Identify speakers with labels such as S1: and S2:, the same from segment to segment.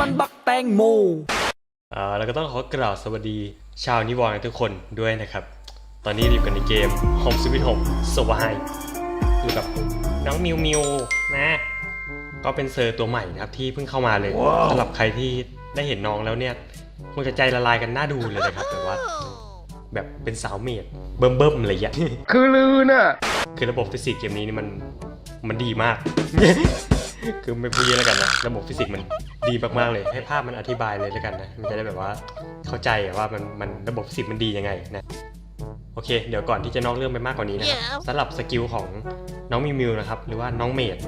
S1: มันบักแตงโม
S2: อ่าแล้วก็ต้องขอกล่าวสวัสดีชาวนิวรณ์ทุกคนด้วยนะครับ ตอนนี้อยู่กันในเกม Home Sweet Home สวายอยู่กับน้องมิวมิวนะก็เป็นเซอร์ตัวใหม่นะครับที่เพิ่งเข้ามาเลยสำหรับใครที่ได้เห็นน้องแล้วเนี่ยคงจะใจละลายกันน่าดูเลยนะครับแต่ว่าแบบเป็นสาวเมดเบิ่มเบิ่มๆอะไรอย่างเงี้ย
S3: คือลือน่ะ
S2: คือระบบฟิสิกส์เกมนี้นี่มันมันดีมาก คือไม่พูดเยอะแล้วกันนะ ระบบฟิสิกส์มัน ดีมากๆเลย ให้ภาพมันอธิบายเลยแล้วกันนะ มันจะได้แบบว่าเข้าใจว่ามันมันระบบฟิสิกส์มันดียังไงนะโอเค เดี๋ยวก่อนที่จะนอกเรื่องไปมากกว่านี้นะครับสำหรับสกิลของน้องมิวมิวนะครับหรือว่าน้องเมด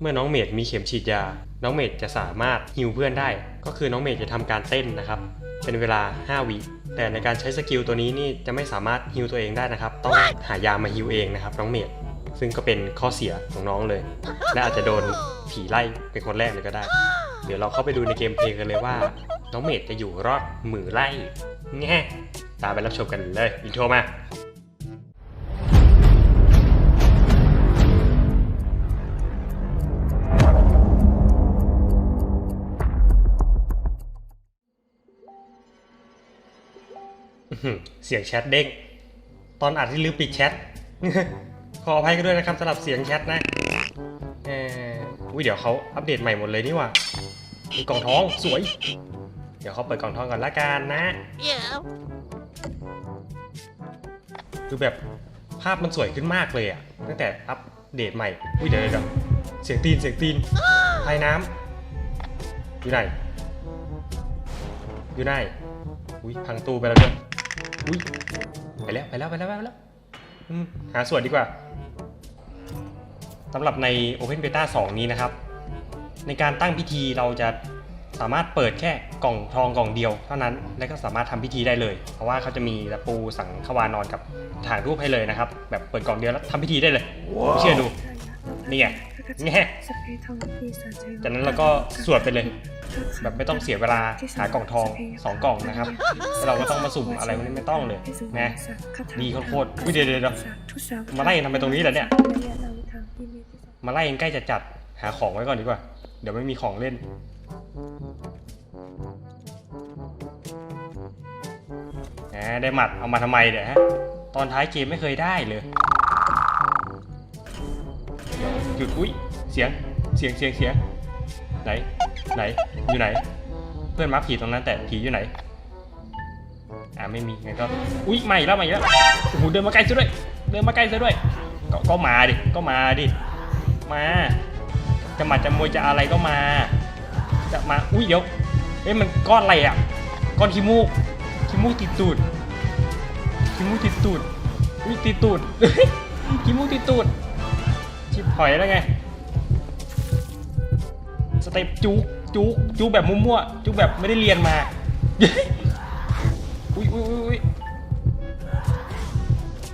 S2: เมื่อน้องเมดมีเข็มฉีดยา น้องเมดจะสามารถฮิวเพื่อนได้ ก็คือน้องเมดจะทำการเต้นนะครับ เป็นเวลา 5 วิแต่ในการใช้สกิลตัวนี้นี่จะไม่สามารถฮิวตัวเองได้นะครับ ต้องหายามาฮิวเองนะครับ น้องเมด ซึ่งก็เป็นข้อเสียของน้องเลย และอาจจะโดนผีไล่เป็นคนแรกเลยก็ได้ เดี๋ยวเราเข้าไปดูในเกมเพลย์กันเลยว่า น้องเมดจะอยู่รอดมือไล่แง่ตามไปรับชมกันเลยอินโทรมาอื้อหือเสียงแชทเด้ง ตอนอัดที่ลืมปิดแชท ขออภัยกันด้วยนะครับสำหรับเสียงแชทนะเอออุ้ยเดี๋ยวเขาอัปเดตใหม่หมดเลยนี่หว่ามีกล่องทองสวย เดี๋ยวเขาเปิดกล่องทองก่อนละกันนะ
S4: Yeah.
S2: คือแบบภาพมันสวยขึ้นมากเลยอะตั้งแต่อัปเดตใหม่ อุ้ยเดี๋ยวเดี๋ยวเดี๋ยวเสียงตีนเสียงตีนภายน้ำอยู่ไหน อยู่ไหน อุ้ยพังตู้ไปแล้วด้วยอุ้ยไปแล้วไปแล้วไปแล้วไปแล้วอืมหาส่วนดีกว่า สำหรับใน Open Beta 2 นี้นะครับ ในการตั้งพิธีเราจะสามารถเปิดแค่กล่องทองกล่องเดียวเท่านั้น และก็สามารถทำพิธีได้เลย เพราะว่าเขาจะมีตะปูสังขวานอนกับถ่ายรูปให้เลยนะครับ แบบเปิดกล่องเดียวแล้วทำพิธีได้เลยไม่เชื่อดู นี่ไงแง่จากนั้นเราก็สวดไปเลย แบบไม่ต้องเสียเวลาหากล่องทองสองกล่องนะครับแล้วเราก็ต้องมาสุ่มอะไรพวกนี้ไม่ต้องเลยนะดีโคตรๆอุ๊ยเดี๋ยวเดี๋ยวเดี๋ยวมาไล่ทำไมตรงนี้ล่ะเนี่ย มาไล่ยังใกล้จะจัดหาของไว้ก่อนดีกว่า เดี๋ยวไม่มีของเล่นแหมได้หมัดเอามาทำไมเนี่ยฮะ ตอนท้ายเกมไม่เคยได้เลยเดี๋ยวหยุดอุ้ยเสียง เสียงเสียงเสียงไหน ไหน อยู่ไหน เพื่อนมาร์คผีตรงนั้นแต่ผีอยู่ไหน อ่าไม่มีงั้นก็ อุ้ยใหม่แล้วใหม่แล้วโอ้โหเดินมาใกล้ซะด้วย เดินมาใกล้ซะด้วย ก็ก็มาดิ ก็มาดิ มา จะมาจะมวยจะอะไรก็มา จะมา อุ้ยเดี๋ยวเอ้ยมันก้อนอะไรอะ ก้อนขี้มูก ขี้มูกติดตูด ขี้มูกติดตูด อุ้ยติดตูด ขี้มูกติดตูด ชิบหอยแล้วไง สเต็ปจุกจุกจุกแบบมั่วๆจุกแบบไม่ได้เรียนมา อุ้ยอุ้ยอุ้ยอุ้ย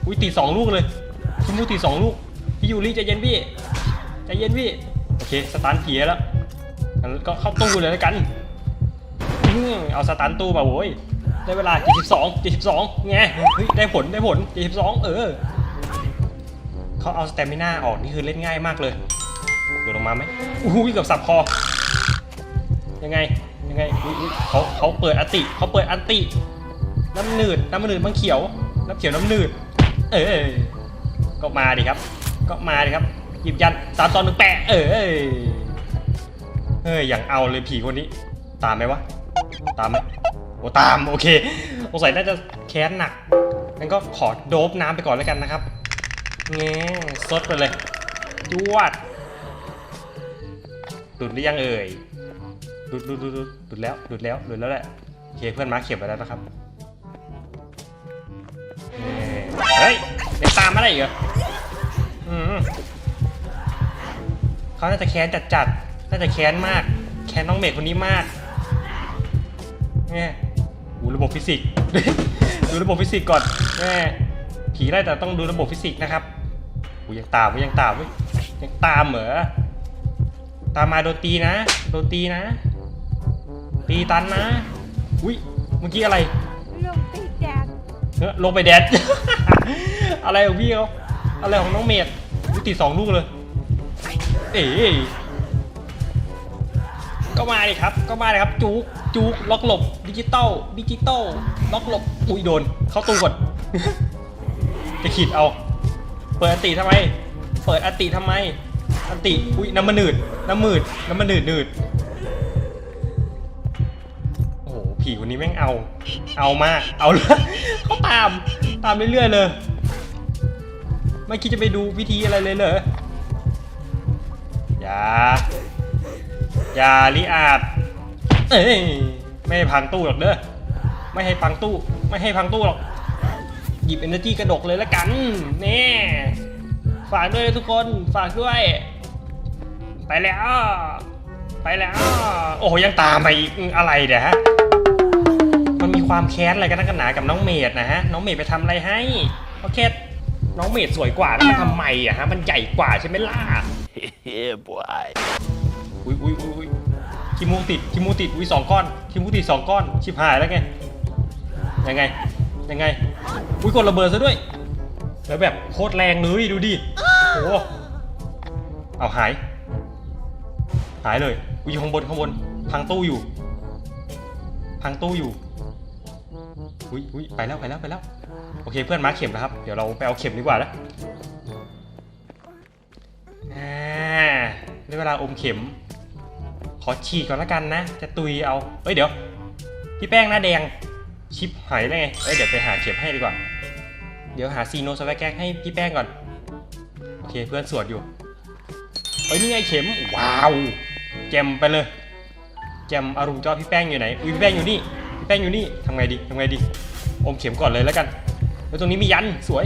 S2: อุ้ยตีสองลูกเลย คิมูตีสองลูก พี่ยูริใจเย็นพี่ใจเย็นพี่ โอเค สตาร์ทผียแล้วงั้นก็เข้าตู้เลยแล้วกันอื้อเอาสตาร์ทตู้มาโว้ย ได้เวลา 72 72ไงเฮ้ย ได้ผล ได้ผล 72 เออ เขาเอาสเตมิน่าออก นี่คือเล่นง่ายมากเลยโดดลงมาไหมอุ้ยเกับสับคอ ยังไง ยังไงเขาเขาเปิดอัติเขาเปิดอันติ น้ำหนืด น้ำหนืดมันเขียว น้ำเขียวน้ำหนืด เออ ก็มาดิครับ ก็มาดิครับ หยิบยันสามตอนหนึ่งแปะเออเฮ้ยอย่างเอาเลยผีคนนี้ ตามไหมวะ ตามไหมโอ้ตามโอเคสงสัยน่าจะแค้นหนักงั้นก็ขอโดบน้ำไปก่อนแล้วกันนะครับเงี้ซดไปเลยจวดดุดหรือยังเอ่ยดุดดุดดุดดุดดุดแล้วดุดแล้วดุดแล้วแหละโอเคเพื่อนมาเข็มไปแล้วนะครับเฮ้ยยังตามมาได้อีกเหรอ เขาน่าจะแค้นจัดจัดๆ น่าจะแค้นมาก แค้นน้องเมดคนนี้มากเนี่ยดูระบบฟิสิกส์ ดูระบบฟิสิกส์ก่อนแม่ผีไล่แต่ต้องดูระบบฟิสิกส์นะครับกูยังตามกูยังตามเว้ยยังตามเหรอ ตามมาโดนตีนะ โดนตีนะ ตีตันนะ อุ้ย เมื่อกี้อะไร
S4: ลงติดแดด
S2: เฮ้ยลงไปแดด อะไรของพี่เขาอะไรของน้องเมดอุ๊ยตีสองลูกเลย เอ๋ก็มาดิครับ ก็มาเลยครับจุกจุกล็อกหลบดิจิตอลดิจิตอลล็อกหลบอุ้ยโดน เข้าตู้ก่อนจะขีดเอา เปิดอันติทำไม เปิดอันติทำไม อันติอุ้ยน้ำมันหนืดน้ำมืดน้ำมันหนืดหนืดโอ้โหผีคนนี้แม่งเอา เอามาก เอาเลยเขาตาม ตามเรื่อยๆเลย ไม่คิดจะไปดูวิธีอะไรเลยเหรอ อย่า อย่าลิอาดเอ้ยไม่ให้พังตู้หรอกเด้อไม่ให้พังตู้ ไม่ให้พังตู้หรอก หยิบ energy กระดกเลยละกันแน่ฝากด้วยทุกคนฝากด้วย ไปแล้ว ไปแล้ว โอ้ยังตามไปอีกอะไรเดี๋ยฮะมันมีความแค้นอะไรกันนักหนากับน้องเมดนะฮะน้องเมดไปทำอะไรให้โอเคน้องเมดสวยกว่าแล้วมันทำไมอะฮะมันใหญ่กว่าใช่ไหมล่ะ
S1: yeah, boy.
S2: อุ้ยอุ้ยอุ้ยอุ้ยคิมูติดคิมูติดอุ้ยสองก้อนคิมูติดสองก้อนชิบหายแล้วไงยังไงยังไงอุ้ยกดระเบิดซะด้วย แล้วแบบโคตรแรงเลยดูดิโอ้โหเอาหาย หายเลยอุ้ยอยู่ข้างบนข้างบนพังตู้อยู่ พังตู้อยู่อุ้ยอุ้ยไปแล้วไปแล้วไปแล้วโอเคเพื่อนมาเข็มนะครับ เดี๋ยวเราไปเอาเข็มดีกว่านะ ด้เวลาอมเข็ม ขอฉีดก่อนละกันนะ จะตุยเอา เอ้ยเดี๋ยว พี่แป้งหน้าแดง ชิปหายได้ไง เอ้ยเดี๋ยวไปหาเข็มให้ดีกว่า เดี๋ยวหาซีโนสแวกแกกให้พี่แป้งก่อน โอเคเพื่อนสวดอยู่ เอ้ยนี่ไงเข็ม ว้าวแจมไปเลย แจมอารมณ์จอพี่แป้งอยู่ไหน อุ้ยพี่แป้งอยู่นี่ พี่แป้งอยู่นี่ทำไงดีทำไงดี อมเข็มก่อนเลยแล้วกัน แล้วตรงนี้มียันสวย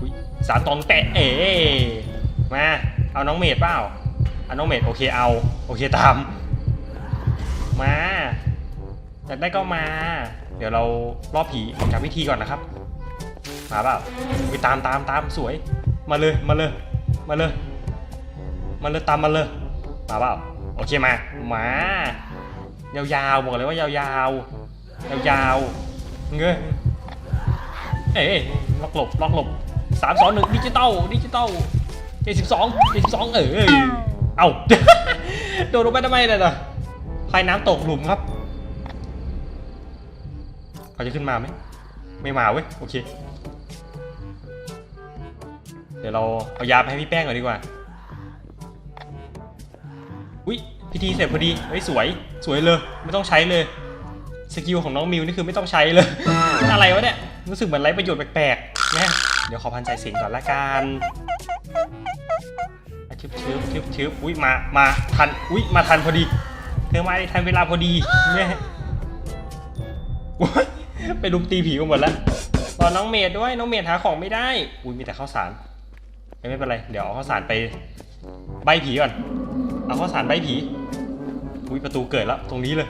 S2: อุ้ยสารตองแปะเอ๋มา เอาน้องเมดเปล่าเอาน้องเมดโอเคเอา โอเคตาม มาอยากได้ก็มา เดี๋ยวเรารอบผีกจากพิธีก่อนนะครับ มาเปล่าไปตามตามตามสวย มาเลยมาเลย มาเลย มาเลยตามมาเลย มาเปล่าโอเคมา มา ยาวๆบอกเลยว่ายาวๆ ยาวๆ เงยเอ้ยล็อกหลบล็อกหลบสามสองหนึ่งดิจิตอลดิจิตอล เจ็ดสิบสองเจ็ดสิบสองเออเอา โดดลงไปทำไมเนี่ยนะพายน้ำตกหลุมครับเขาจะขึ้นมาไหม ไม่มาเว้ย โอเค เดี๋ยวเราเอายาไปให้พี่แป้งก่อนดีกว่า อุ้ยพิธีเสร็จพอดีเฮ้ยสวย สวยเลย ไม่ต้องใช้เลย สกิลของน้องมิวนี่คือไม่ต้องใช้เลย อะไรวะเนี่ย รู้สึกเหมือนไร้ประโยชน์แปลกๆนะเดี๋ยวขอพันใจเสียงก่อนละกัน ชึบชึบชึบอุ้ยมา มาทัน อุ้ยมาทันพอดี เธอมาได้ทันเวลาพอดีเนี่ยไปลุมตีผีกันหมดแล้วรอน้องเมดด้วย น้องเมดหาของไม่ได้ อุ้ยมีแต่ข้าวสาร ไม่เป็นไร เดี๋ยวเอาข้าวสารไปใบผีก่อน เอาข้าวสารใบผี อุ้ยประตูเกิดแล้วตรงนี้เลย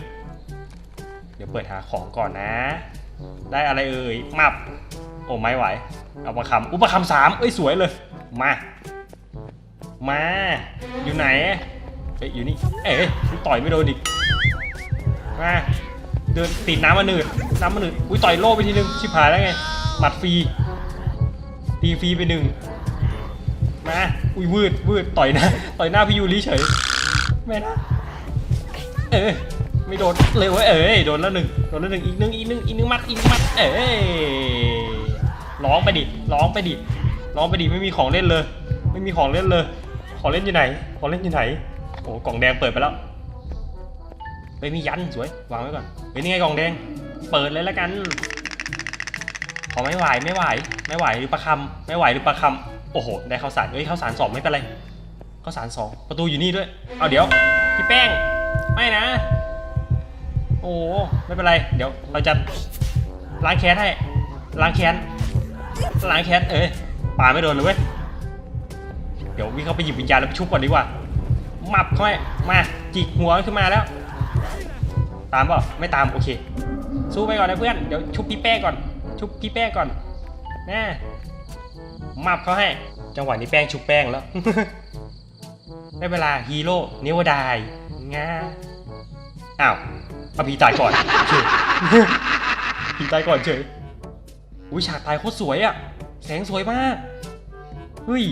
S2: เดี๋ยวเปิดหาของก่อนนะ ได้อะไรเอ่ย มับ โอ้ไม่ไหว เอาประคำอุยประคำสามเอ้ยสวยเลย มา มาอยู่ไหนเอ้ยอยู่นี่ เอ้ยต่อยไม่โดนอีกมาเดินติดน้ำมาหนืดน้ำมาหนืดอุ้ยต่อยโล่ไปทีนึงชิบหายแล้วไงหมัดฟรีตีฟรีไปหนึ่งมาอุ้ยวืดวืดต่อยหน้าต่อยหน้าพี่ยูริเฉยไม่นะเอ้ยไม่โดนเลยเว้ยเอ้ยโดนแล้วหนึ่งโดนแล้วหนึ่งอีกหนึ่งอีกหนึ่งอีกหนึ่งมัดอีกหนึ่งมัดเอ้ยร้องไปดิร้องไปดิร้องไปดิไม่มีของเล่นเลย ไม่มีของเล่นเลย ของเล่นอยู่ไหน ของเล่นอยู่ไหน โอ้กล่องแดงเปิดไปแล้วเฮ้ยมียันสวย วางไว้ก่อนเฮ้ยนี่ไงกล่องแดง เปิดเลยแล้วกัน ขอไม่ไหวไม่ไหว ไม่ไหวหรือประคำไม่ไหวหรือประคำโอ้โห ได้ข้าวสารเฮ้ยข้าวสารสองไม่เป็นไรข้าวสารสองประตูอยู่นี่ด้วย เอาเดี๋ยวพี่แป้ง ไม่นะ โอ้ไม่เป็นไร เดี๋ยวเราจะล้างแค้นให้ล้างแค้นล้างแค้นเอ้ยป่าไม่โดนเลยเว้ย ดี๋ยววิ่งเข้าไปหยิบวิญญาณแล้วไปชุบก่อนดีกว่ามับเข้าไปมาจิกหัวขึ้นมาแล้ว ตามเปล่าไม่ตามโอเค สู้ไปก่อนนะเพื่อนเดี๋ยวชุบพี่แป้งก่อน ชุบพี่แป้งก่อนแน่มับเขาให้ จังหวะนี้แป้งชุบแป้งแล้วได้เวลาฮีโร่เนวดายง่าอ้าวเอาผีตายก่อนเฉยผีตายก่อนเฉยอุ้ยฉากตายโคตรสวยอะแสงสวยมากเฮ้ย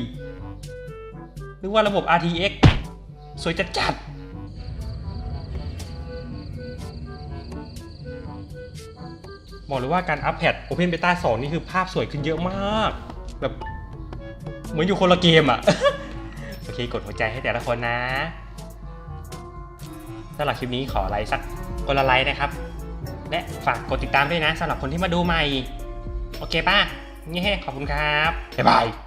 S2: นึกว่าระบบ RTX สวยจัดจัดบอกเลยว่าการอัปเพด Open Beta 2 นี่คือภาพสวยขึ้นเยอะมาก แบบเหมือนอยู่คนละเกมอะโอเค กดหัวใจให้แต่ละคนนะสำหรับคลิปนี้ขอไลค์สักคนละไลค์นะครับ และฝากกดติดตามด้วยนะสำหรับคนที่มาดูใหม่ โอเคป่ะ นี่ขอบคุณครับ บ๊ายบาย